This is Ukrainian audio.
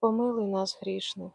помилуй нас грішних.